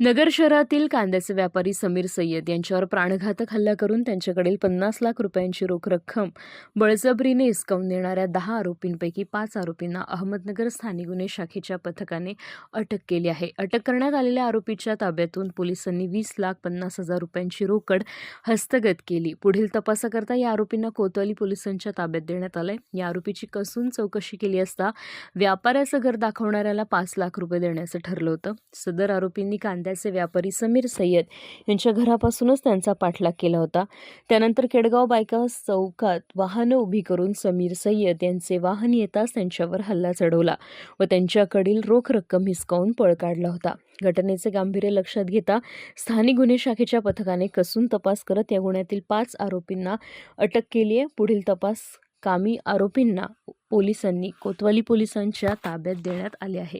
नगर शहरातील कांद्याचे व्यापारी समीर सय्यद यांच्यावर प्राणघातक हल्ला करून त्यांच्याकडील पन्नास लाख रुपयांची रोख रक्कम बळजबरीने हिसकावून देणाऱ्या दहा आरोपींपैकी पाच आरोपींना अहमदनगर स्थानिक गुन्हे शाखेच्या पथकाने अटक केली आहे. अटक करण्यात आलेल्या आरोपीच्या ताब्यातून पोलिसांनी वीस लाख पन्नास हजार रुपयांची रोकड हस्तगत केली. पुढील तपासाकरता या आरोपींना कोतवाली पोलिसांच्या ताब्यात देण्यात आलंय. या आरोपीची कसून चौकशी केली असता व्यापाऱ्याचं घर दाखवणाऱ्याला पाच लाख रुपये देण्याचं ठरलं होतं. सदर आरोपींनी कांद्या कांद्याचे व्यापारी समीर सय्यद यांच्या घरापासूनच त्यांचा पाठलाग केला होता. त्यानंतर केडगाव बायका चौकात वाहनं उभी करून समीर सय्यद यांचे वाहन येताच त्यांच्यावर हल्ला चढवला व त्यांच्याकडील रोख रक्कम हिसकावून पळ काढला होता. घटनेचे गांभीर्य लक्षात घेता स्थानिक गुन्हे शाखेच्या पथकाने कसून तपास करत या गुन्ह्यातील पाच आरोपींना अटक केली आहे. पुढील तपास कामी आरोपींना पोलिसांनी कोतवाली पोलिसांच्या ताब्यात देण्यात आले आहे.